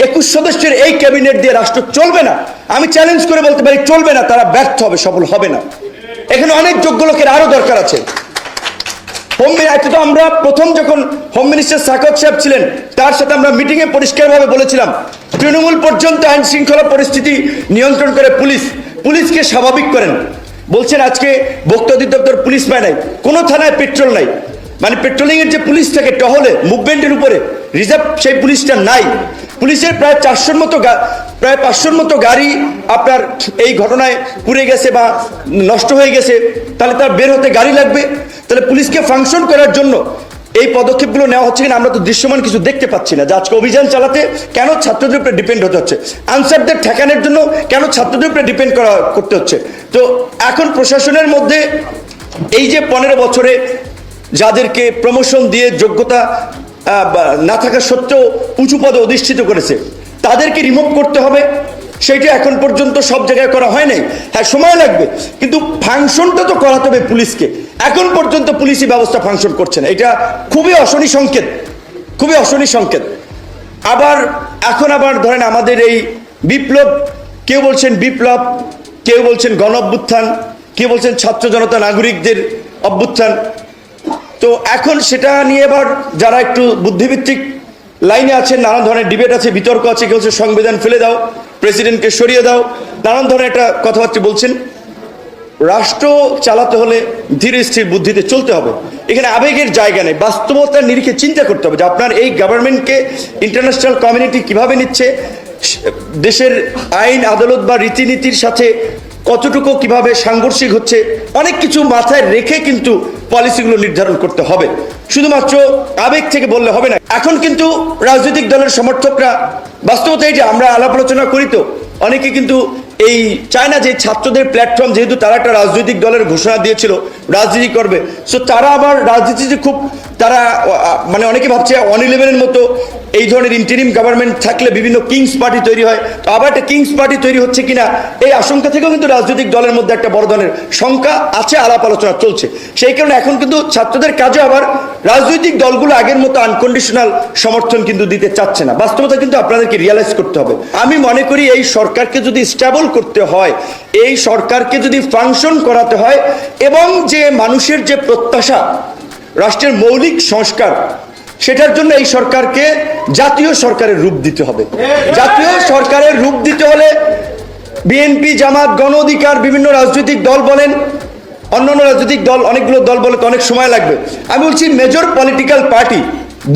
একুশ সদস্যের এই ক্যাবিনেট দিয়ে রাষ্ট্র চলবে না। আমি চ্যালেঞ্জ করে বলতে পারি, চলবে না, তারা ব্যর্থ হবে, সফল হবে না। এখানে অনেক যোগ্য লোকের আরও দরকার আছে। হোম তো আমরা প্রথম যখন হোম মিনিস্টার সাকত সাহেব ছিলেন, তার সাথে আমরা মিটিংয়ে পরিষ্কারভাবে বলেছিলাম, তৃণমূল পর্যন্ত আইন শৃঙ্খলা পরিস্থিতি নিয়ন্ত্রণ করে পুলিশ, পুলিশকে স্বাভাবিক করেন। বলছেন, আজকে ভোক্তা অধিদপ্তর পুলিশ পায় নাই, কোনো থানায় পেট্রোল নাই। মানে পেট্রোলিং এর যে পুলিশ থাকে, টহলে, মুভমেন্টের উপরে, রিজার্ভ সেই পুলিশটা নাই। পুলিশের প্রায় চারশোর মতো প্রায় পাঁচশোর মতো গাড়ি আপনার এই ঘটনায় পুড়ে গেছে বা নষ্ট হয়ে গেছে, তাহলে তার বের হতে গাড়ি লাগবে। তাহলে পুলিশকে ফাংশন করার জন্য এই পদক্ষেপগুলো নেওয়া হচ্ছে কিনা আমরা তো দৃশ্যমান কিছু দেখতে পাচ্ছি না। যে আজকে অভিযান চালাতে কেন ছাত্রদের উপরে ডিপেন্ড হতে হচ্ছে? আনসারদের ঠেকানোর জন্য কেন ছাত্রদের উপরে ডিপেন্ড করা করতে হচ্ছে? তো এখন প্রশাসনের মধ্যে এই যে পনেরো বছরে যাদেরকে প্রমোশন দিয়ে যোগ্যতা না থাকা সত্ত্বেও উঁচু পদে অধিষ্ঠিত করেছে। তাদেরকে রিমুভ করতে হবে। সেইটা এখন পর্যন্ত সব জায়গায় করা হয় নাই। হ্যাঁ সময় লাগবে। কিন্তু ফাংশনটা তো করাতে হবে পুলিশকে। এখন পর্যন্ত পুলিশি ব্যবস্থা ফাংশন করছে না। এটা খুবই অশনি সংকেত। খুবই অশনি সংকেত। আবার, এখন আবার ধরেন আমাদের এই বিপ্লব, কেউ বলছেন বিপ্লব, কেউ বলছেন গণ অভ্যুত্থান কেউ বলছেন ছাত্র জনতা নাগরিকদের অভ্যুত্থান। তো এখন সেটা নিয়ে এবার যারা একটু বুদ্ধিভিত্তিক লাইনে আছেন, নানান ধরনের ডিবেট আছে, বিতর্ক আছে, কেউ সংবিধান ফেলে দাও, প্রেসিডেন্টকে সরিয়ে দাও, নানান ধরনের একটা কথাবার্তা বলছেন। রাষ্ট্র চালাতে হলে ধীরে স্থির বুদ্ধিতে চলতে হবে। এখানে আবেগের জায়গা নেই, বাস্তবতার নিরিখে চিন্তা করতে হবে যে আপনার এই গভর্নমেন্টকে ইন্টারন্যাশনাল কমিউনিটি কীভাবে নিচ্ছে, দেশের আইন, আদালত বা রীতিনীতির সাথে কতটুকু কীভাবে সাংঘর্ষিক হচ্ছে, অনেক কিছু মাথায় রেখে কিন্তু পলিসিগুলো নির্ধারণ করতে হবে। শুধুমাত্র আবেগ থেকে বললে হবে না। এখন কিন্তু রাজনৈতিক দলের সমর্থকরা বাস্তবতা এই যে আমরা আলাপ আলোচনা করি তো, অনেকে কিন্তু এই চায় না যে ছাত্রদের প্ল্যাটফর্ম যেহেতু তারা একটা রাজনৈতিক দলের ঘোষণা দিয়েছিল, রাজনীতি করবে। সো তারা আবার রাজনীতিতে খুব, তারা মানে অনেকে ভাবছে অন ইলেভেনের মতো এই ধরনের ইন্টারিম গভর্নমেন্ট থাকলে বিভিন্ন কিংস পার্টি তৈরি হয়। তো আবার একটা কিংস পার্টি তৈরি হচ্ছে কিনা, এই আশঙ্কা থেকেও কিন্তু রাজনৈতিক দলের মধ্যে একটা বড় ধরনের শঙ্কা আছে, আলাপ আলোচনা চলছে। সেই কারণে এখন কিন্তু ছাত্রদের কাজে আবার রাজনৈতিক দলগুলো আগের মতো আনকন্ডিশনাল সমর্থন কিন্তু দিতে চাচ্ছে না। বাস্তবতা কিন্তু আপনাদেরকে রিয়ালাইজ করতে হবে। আমি মনে করি এই সরকারকে যদি স্টেবল করতে হয়, এই সরকারকে যদি ফাংশন করাতে হয় এবং যে মানুষের যে প্রত্যাশা, রাষ্ট্রের মৌলিক সংস্কার, সেটার জন্য এই সরকারকে জাতীয় সরকারের রূপ দিতে হবে। জাতীয় সরকারের রূপ দিতে হলে বিএনপি, জামাত, গণ অধিকার, বিভিন্ন রাজনৈতিক দল বলেন, অন্যান্য রাজনৈতিক দল, অনেকগুলো দল বলে তো অনেক সময় লাগবে। আমি বলছি মেজর পলিটিক্যাল পার্টি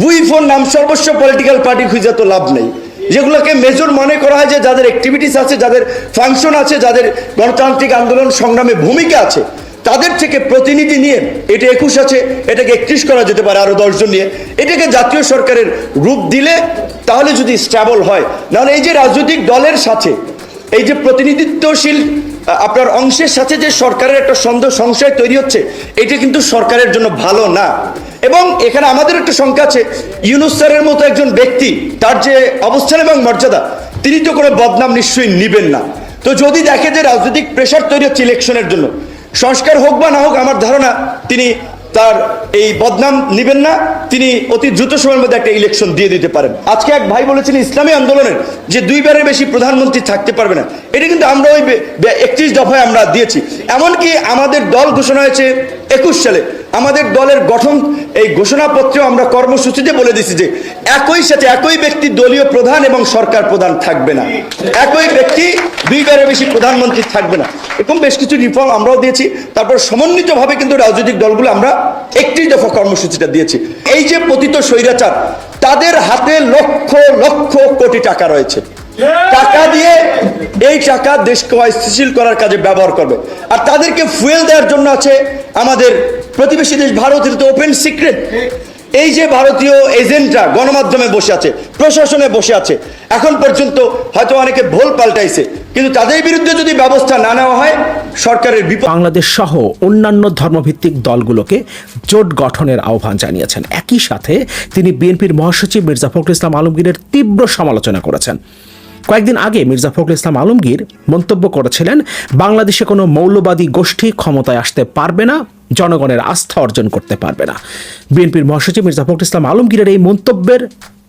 বুই ফোন নাম সর্বস্ব পলিটিক্যাল পার্টি খুঁজে তো লাভ নেই। যেগুলোকে মেজর মনে করা হয় যে যাদের অ্যাক্টিভিটিস আছে, যাদের ফাংশন আছে, যাদের গণতান্ত্রিক আন্দোলন সংগ্রামে ভূমিকা আছে, তাদের থেকে প্রতিনিধি নিয়ে এটা একুশ আছে, এটাকে একত্রিশ করা যেতে পারে আরও দশজন নিয়ে। এটাকে জাতীয় সরকারের রূপ দিলে তাহলে যদি স্ট্যাবল হয়, নাহলে এই যে রাজনৈতিক দলের সাথে এই যে প্রতিনিধিত্বশীল আপনার অংশের সাথে যে সরকারের একটা সন্দেহ, সংশয় তৈরি হচ্ছে, এটা কিন্তু সরকারের জন্য ভালো না। এবং এখানে আমাদের একটা শঙ্কা আছে, ইউনুস স্যারের মতো একজন ব্যক্তি, তার যে অবস্থান এবং মর্যাদা, তিনি তো কোনো বদনাম নিশ্চয়ই নেবেন না। তো যদি দেখে যে রাজনৈতিক প্রেশার তৈরি হচ্ছে ইলেকশনের জন্য, সংস্কার হোক বা না হোক, আমার ধারণা, তিনি তার এই বদনাম নিবেন না, তিনি অতি দ্রুত সময়ের মধ্যে একটা ইলেকশন দিয়ে দিতে পারেন। আজকে এক ভাই বলেছেন, ইসলামী আন্দোলনের যে দুইবারের বেশি প্রধানমন্ত্রী থাকতে পারবে না, এটা কিন্তু আমরা ওই একত্রিশ দফায় আমরা দিয়েছি। এমনকি আমাদের দল ঘোষণা হয়েছে একুশ সালে আমাদের দলের গঠন, এই ঘোষণাপত্রেও আমরা কর্মসূচিতে বলে দিছি যে একই সাথে একই ব্যক্তি দলীয় প্রধান এবং সরকার প্রধান থাকবে না। একই ব্যক্তি দুইবারের বেশি প্রধানমন্ত্রী থাকবে না। এরকম বেশ কিছু রিফর্ম আমরাও দিয়েছি। তারপর সমন্বিতভাবে কিন্তু রাজনৈতিক দলগুলো আমরা একটি দফা কর্মসূচিটা দিয়েছি। এই যে পতিত স্বৈরাচার, তাদের হাতে লক্ষ লক্ষ কোটি টাকা রয়েছে। টাকা দিয়ে এই টাকা দেশকে অস্থিতিশীল করার কাজে ব্যবহার করবে। আর তাদেরকে ফুয়েল দেওয়ার জন্য আছে আমাদের প্রতিবেশী দেশ ভারতের তো ওপেন সিক্রেট এই যে ভারতীয় এজেন্টরা গণমাধ্যমে বসে আছে, প্রশাসনে বসে আছে, এখন পর্যন্ত হয়তো অনেকে ভুল পাল্টাইছে, কিন্তু তাদের বিরুদ্ধে যদি ব্যবস্থা না নেওয়া হয়, সরকারের বাংলাদেশ সহ অন্যান্য ধর্মভিত্তিক দলগুলোকে জোট গঠনের আহ্বান জানিয়েছেন। একই সাথে তিনি বিএনপির মহাসচিব মির্জা ফখরুল ইসলাম আলমগীরের তীব্র সমালোচনা করেছেন। কয়েকদিন আগে মির্জা ফখরুল ইসলাম আলমগীর মন্তব্য করেছিলেন, বাংলাদেশে কোনো মৌলবাদী গোষ্ঠী ক্ষমতায় আসতে পারবে না, জনগণের আস্থা অর্জন করতে পারবে না। বিএনপির মহাসচিব মির্জা ফখরুল ইসলাম আলমগীরের এই মন্তব্যের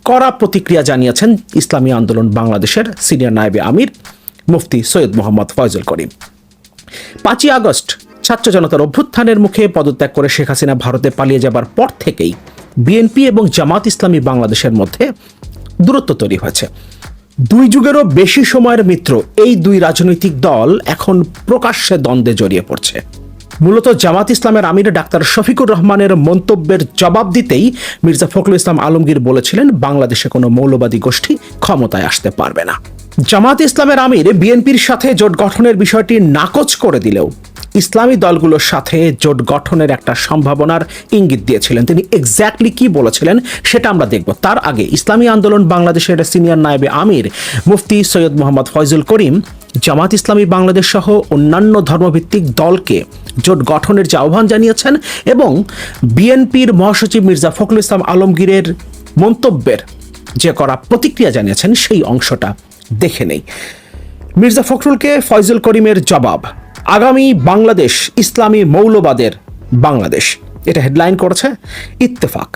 কড়া প্রতিক্রিয়া জানিয়েছেন ইসলামী আন্দোলন বাংলাদেশের সিনিয়র নায়েবে আমির মুফতি সৈয়দ মোহাম্মদ ফয়জুল করিম। পাঁচই আগস্ট ছাত্র জনতার অভ্যুত্থানের মুখে পদত্যাগ করে শেখ হাসিনা ভারতে পালিয়ে যাবার পর থেকেই বিএনপি এবং জামাত ইসলামী বাংলাদেশের মধ্যে দূরত্ব তৈরি হয়েছে। দুই যুগেরও বেশি সময়ের মিত্র এই দুই রাজনৈতিক দল এখন প্রকাশ্যে দ্বন্দ্বে জড়িয়ে পড়ছে। মূলত জামাত ইসলামের আমির ডাক্তার শফিকুর রহমানের মন্তব্যের জবাব দিতেই মির্জা ফখরুল ইসলাম আলমগীর বলেছিলেন, বাংলাদেশে কোনো মৌলবাদী গোষ্ঠী ক্ষমতায় আসতে পারবে না। জামাত ইসলামের আমির বিএনপির সাথে জোট গঠনের বিষয়টি নাকচ করে দিলেও ইসলামী দলগুলোর সাথে জোট গঠনের একটা সম্ভাবনার ইঙ্গিত দিয়েছিলেন। তিনি এক্স্যাক্টলি কি বলেছিলেন সেটা আমরা দেখব। তার আগে ইসলামী আন্দোলন বাংলাদেশের সিনিয়র নায়েবে আমির মুফতি সৈয়দ মোহাম্মদ ফয়জুল করিম জামাত ইসলামী বাংলাদেশ সহ অন্যান্য ধর্মভিত্তিক দলকে জোট গঠনের যে আহ্বান জানিয়েছেন এবং বিএনপির মহাসচিব মির্জা ফখরুল ইসলাম আলমগীরের মন্তব্যের যে করা প্রতিক্রিয়া জানিয়েছেন সেই অংশটা দেখে নেই। মির্জা ফখরুলকে ফয়জুল করিমের জবাব, আগামী বাংলাদেশ ইসলামী মৌলবাদের বাংলাদেশ। এটা হেডলাইন করেছে ইত্তেফাক।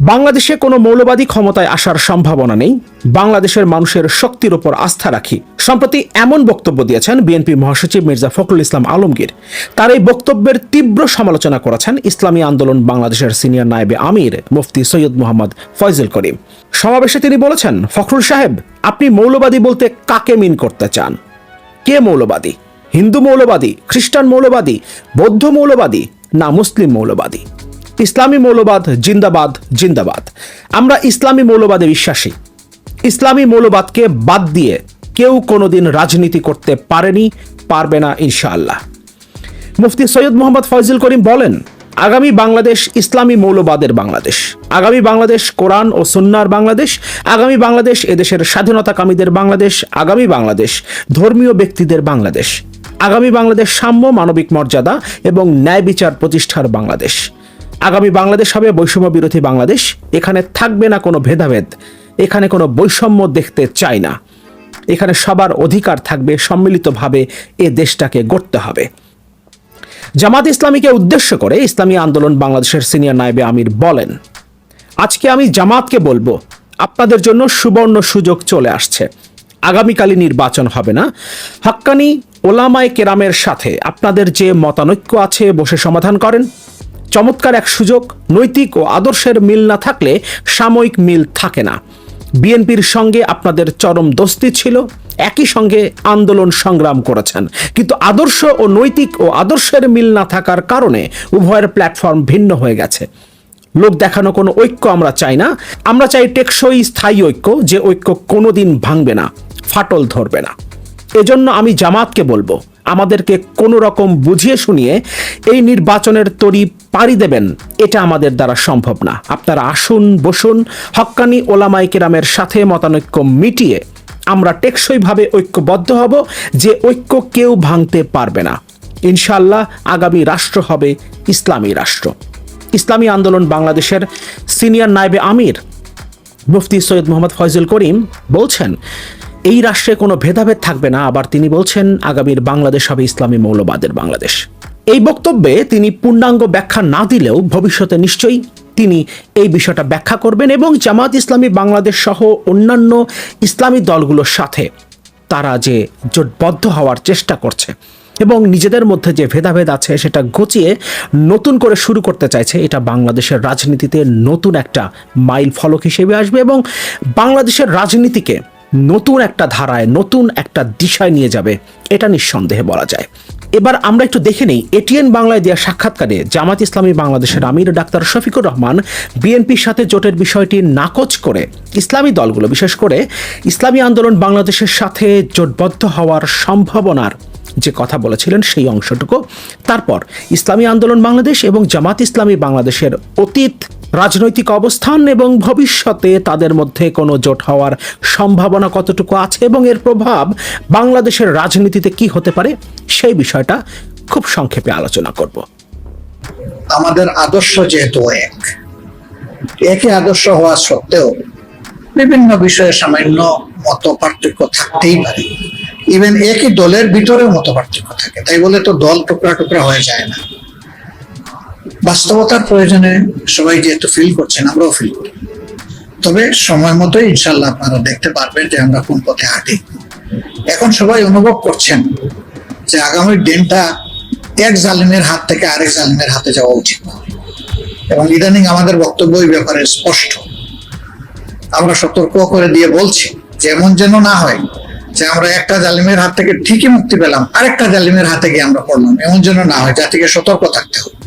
বাংলাদেশে কোনো মৌলবাদী ক্ষমতায় আসার সম্ভাবনা নেই। বাংলাদেশের মানুষের শক্তির ওপর আস্থা রাখি। সম্প্রতি এমন বক্তব্য দিয়েছেন বিএনপি মহাসচিব মির্জা ফখরুল ইসলাম আলমগীর। তার এই বক্তব্যের তীব্র সমালোচনা করেছেন ইসলামী আন্দোলন বাংলাদেশের সিনিয়র নায়েবে আমির মুফতি সৈয়দ মোহাম্মদ ফয়জুল করিম। সমাবেশে তিনি বলেছেন, ফখরুল সাহেব, আপনি মৌলবাদী বলতে কাকে মিন করতে চান? কে মৌলবাদী? হিন্দু মৌলবাদী, খ্রিস্টান মৌলবাদী, বৌদ্ধ মৌলবাদী না মুসলিম মৌলবাদী? ইসলামী মৌলবাদ জিন্দাবাদ জিন্দাবাদ। আমরা ইসলামী মৌলবাদে বিশ্বাসী। ইসলামী মৌলবাদকে বাদ দিয়ে কেউ কোনোদিন রাজনীতি করতে পারেনি, পারবে না ইনশাআল্লাহ। মুফতি সৈয়দ মোহাম্মদ ফয়জুল করিম বলেন, আগামী বাংলাদেশ ইসলামী মৌলবাদের বাংলাদেশ, আগামী বাংলাদেশ কোরআন ও সুন্নার বাংলাদেশ, আগামী বাংলাদেশ এদেশের স্বাধীনতাকামীদের বাংলাদেশ, আগামী বাংলাদেশ ধর্মীয় ব্যক্তিদের বাংলাদেশ, আগামী বাংলাদেশ সাম্য মানবিক মর্যাদা এবং ন্যায় বিচার প্রতিষ্ঠার বাংলাদেশ। আগামী বাংলাদেশ হবে বৈষম্য বিরোধী বাংলাদেশ। এখানে থাকবে না কোনো ভেদাভেদ। এখানে কোনো বৈষম্য দেখতে চাই না। এখানে সবার অধিকার থাকবে, সম্মিলিতভাবে এ দেশটাকে গড়তে হবে। জামাত ইসলামীকে উদ্দেশ্য করে ইসলামী আন্দোলন বাংলাদেশের সিনিয়র নায়েবে আমির বলেন, আজকে আমি জামাতকে বলব, আপনাদের জন্য সুবর্ণ সুযোগ চলে আসছে। আগামীকালই নির্বাচন হবে না। হাক্কানি ওলামায় কেরামের সাথে আপনাদের যে মতানৈক্য আছে বসে সমাধান করেন। চমৎকার এক সুযোগ, নৈতিক ও আদর্শের মিল না থাকলে সাময়িক মিল থাকে না। বিএনপির সঙ্গে আপনাদের চরম দোস্তি ছিল, একই সঙ্গে আন্দোলন সংগ্রাম করেছেন। কিন্তু আদর্শ ও নৈতিক ও আদর্শের মিল না থাকার কারণে উভয়ের প্ল্যাটফর্ম ভিন্ন হয়ে গেছে। লোক দেখানো কোনো ঐক্য আমরা চাই না, আমরা চাই টেকসই স্থায়ী ঐক্য যে ঐক্য কোনোদিন ভাঙবে না, ফাটল ধরবে না। এজন্য আমি জামাতকে বলব আমাদেরকে কোনো রকম বুঝিয়ে শুনিয়ে এই নির্বাচনের তরি পাড়ি দেবেন, এটা আমাদের দ্বারা সম্ভব না। আপনারা আসুন, বসুন, হক্কানি ওলামাই কেরামের সাথে মতানৈক্য মিটিয়ে আমরা টেকসইভাবে ঐক্যবদ্ধ হব যে ঐক্য কেউ ভাঙতে পারবে না। ইনশাল্লাহ আগামী রাষ্ট্র হবে ইসলামী রাষ্ট্র। ইসলামী আন্দোলন বাংলাদেশের সিনিয়র নায়েবে আমির মুফতি সৈয়দ মোহাম্মদ ফয়জুল করিম বলছেন এই রাষ্ট্রে কোনো ভেদাভেদ থাকবে না, আবার তিনি বলছেন আগামীর বাংলাদেশ হবে ইসলামী মৌলবাদের বাংলাদেশ। এই বক্তব্যে তিনি পূর্ণাঙ্গ ব্যাখ্যা না দিলেও ভবিষ্যতে নিশ্চয়ই তিনি এই বিষয়টা ব্যাখ্যা করবেন এবং জামাত ইসলামী বাংলাদেশ সহ অন্যান্য ইসলামী দলগুলোর সাথে তারা যে জোটবদ্ধ হওয়ার চেষ্টা করছে এবং নিজেদের মধ্যে যে ভেদাভেদ আছে সেটা ঘুচিয়ে নতুন করে শুরু করতে চাইছে, এটা বাংলাদেশের রাজনীতিতে নতুন একটা মাইল ফলক হিসেবে আসবে এবং বাংলাদেশের রাজনীতিকে নতুন একটা ধারায়, নতুন একটা দিশায় নিয়ে যাবে, এটা নিঃসন্দেহে বলা যায়। এবার আমরা একটু দেখে নিই, এটিএন বাংলায় দেওয়া সাক্ষাৎকারে জামাত ইসলামী বাংলাদেশের আমির ডাক্তার শফিকুর রহমান বিএনপির সাথে জোটের বিষয়টি নাকচ করে ইসলামী দলগুলো, বিশেষ করে ইসলামী আন্দোলন বাংলাদেশের সাথে জোটবদ্ধ হওয়ার সম্ভাবনার যে কথা বলেছিলেন সেই অংশটুকু। তারপর ইসলামী আন্দোলন বাংলাদেশ এবং জামাত ইসলামী বাংলাদেশের অতীত রাজনৈতিক অবস্থান এবং ভবিষ্যতে তাদের মধ্যে কোনো জোট হওয়ার সম্ভাবনা কতটুকু আছে এবং এর প্রভাব বাংলাদেশের রাজনীতিতে কি হতে পারে, সেই বিষয়টা খুব সংক্ষেপে আলোচনা করব। আমাদের আদর্শ যেহেতু এক, একই আদর্শ হওয়া সত্ত্বেও বিভিন্ন বিষয়ে সামান্য মত পার্থক্য থাকতেই পারে। ইভেন একই দলের ভিতরে মত পার্থক্য থাকে। তাই বলে তো দল টুকরা টুকরা হয়ে যায় না। বাস্তবতার প্রয়োজনে সবাই যেহেতু ফিল করছেন, আমরাও ফিল করি। তবে সময় মতো ইনশাল্লাহ আপনারা দেখতে পারবেন যে আমরা কোন পথে হাঁটি। এখন সবাই অনুভব করছেন যে আগামী দিনটা এক জালিমের হাত থেকে আরেক জালিমের হাতে যাওয়া উচিত। এবং ইদানিং আমাদের বক্তব্য এই ব্যাপারে স্পষ্ট। আমরা সতর্ক করে দিয়ে বলছি যে এমন যেন না হয় যে আমরা একটা জালিমের হাত থেকে ঠিকই মুক্তি পেলাম, আরেকটা জালিমের হাতে গিয়ে আমরা পড়লাম, এমন যেন না হয় জাতিকে সতর্ক থাকতে হবে।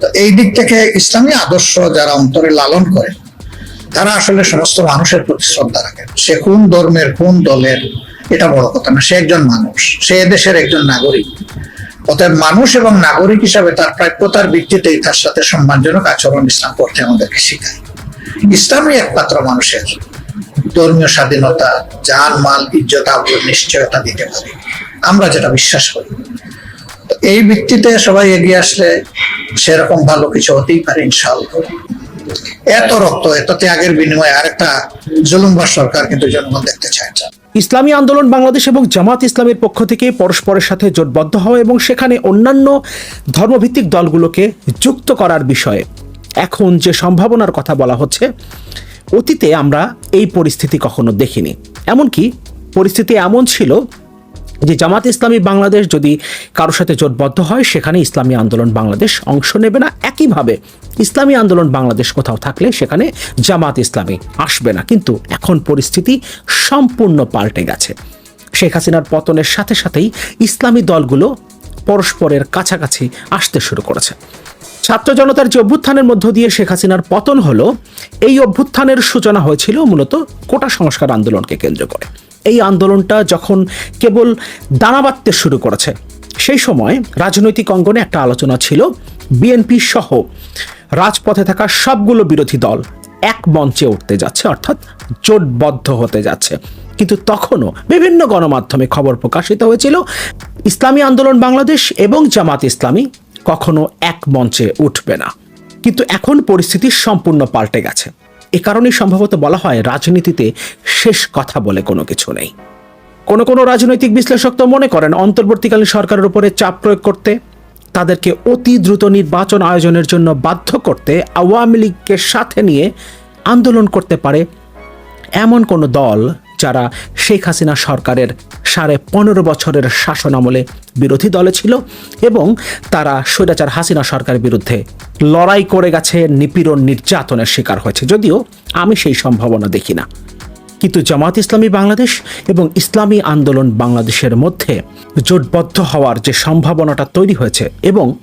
তো এই দিক থেকে ইসলামী আদর্শ যারা অন্তরে লালন করে, তারা আসলে সমস্ত মানুষের প্রতি শ্রদ্ধা রাখেন সে কোন ধর্মের, কোন দলের, এটা বড় কথা না। সে একজন মানুষ, সে দেশের একজন নাগরিক। অতএব মানুষ এবং নাগরিক হিসাবে তার প্রাপ্যতার ভিত্তিতেই তার সাথে সম্মানজনক আচরণ ইসলাম করতে আমাদেরকে শেখায়। ইসলামই একমাত্র মানুষের ধর্মীয় স্বাধীনতা যান মাল, ইজ্জত আব্রুর নিশ্চয়তা দিতে পারে। আমরা যেটা বিশ্বাস করি। এই ভিত্তিতে সবাই এগিয়ে আসলে সেরকম ভালো কিছু হতেই পারে ইনশাআল্লাহ। এত রক্ত, এত ত্যাগের বিনিময়ে আরেকটা জুলুমবার সরকার কিন্তু জনগণ দেখতে চায় না। ইসলামী আন্দোলন বাংলাদেশ এবং জামাত ইসলামের পক্ষ থেকে পরস্পরের সাথে জোটবদ্ধ হওয়া এবং সেখানে অন্যান্য ধর্মভিত্তিক দলগুলোকে যুক্ত করার বিষয়ে। এখন যে সম্ভাবনার কথা বলা হচ্ছে, অতীতে আমরা এই পরিস্থিতি কখনো দেখিনি। এমনকি পরিস্থিতি এমন ছিল যে জামাত ইসলামী বাংলাদেশ যদি কারোর সাথে জোটবদ্ধ হয়, সেখানে ইসলামী আন্দোলন বাংলাদেশ অংশ নেবে না। একইভাবে ইসলামী আন্দোলন বাংলাদেশ কোথাও থাকলে সেখানে জামাত ইসলামী আসবে না। কিন্তু এখন পরিস্থিতি সম্পূর্ণ পাল্টে গেছে। শেখ হাসিনার পতনের সাথে সাথেই ইসলামী দলগুলো পরস্পরের কাছাকাছি আসতে শুরু করেছে। ছাত্র জনতার যে অভ্যুত্থানের মধ্য দিয়ে শেখ হাসিনার পতন হলো, এই অভ্যুত্থানের সূচনা হয়েছিল মূলত কোটা সংস্কার আন্দোলনকে কেন্দ্র করে। এই আন্দোলনটা যখন কেবল দানা বাঁধতে শুরু করেছে, সেই সময় রাজনৈতিক অঙ্গনে একটা আলোচনা ছিল, বিএনপি সহ রাজপথে থাকা সবগুলো বিরোধী দল এক মঞ্চে উঠতে যাচ্ছে, অর্থাৎ জোটবদ্ধ হতে যাচ্ছে। কিন্তু তখনও বিভিন্ন গণমাধ্যমে খবর প্রকাশিত হয়েছিল, ইসলামী আন্দোলন বাংলাদেশ এবং জামাত ইসলামী কখনো এক মঞ্চে উঠবে না। কিন্তু এখন পরিস্থিতি সম্পূর্ণ পাল্টে গেছে। এ কারণেই সম্ভবত বলা হয় রাজনীতিতে শেষ কথা বলে কোনো কিছু নেই। কোনো কোনো রাজনৈতিক বিশ্লেষক তো মনে করেন অন্তর্বর্তীকালীন সরকারের উপরে চাপ প্রয়োগ করতে, তাদেরকে অতি দ্রুত নির্বাচন আয়োজনের জন্য বাধ্য করতে, আওয়ামী লীগকে সাথে নিয়ে আন্দোলন করতে পারে এমন কোনো দল যারা শেখ হাসিনা সরকারের সাড়ে পনেরো বছরের শাসন আমলে বিরোধী দলে ছিল এবং তারা স্বৈরাচার হাসিনা সরকারের বিরুদ্ধে লড়াই করে গেছে, নিপীড়ন নির্যাতনের শিকার হয়েছে। যদিও আমি সেই সম্ভাবনা দেখি না। কিন্তু জামাত ইসলামী বাংলাদেশ এবং ইসলামী আন্দোলন বাংলাদেশের মধ্যে জোটবদ্ধ হওয়ার যে সম্ভাবনাটা তৈরি হয়েছে এবং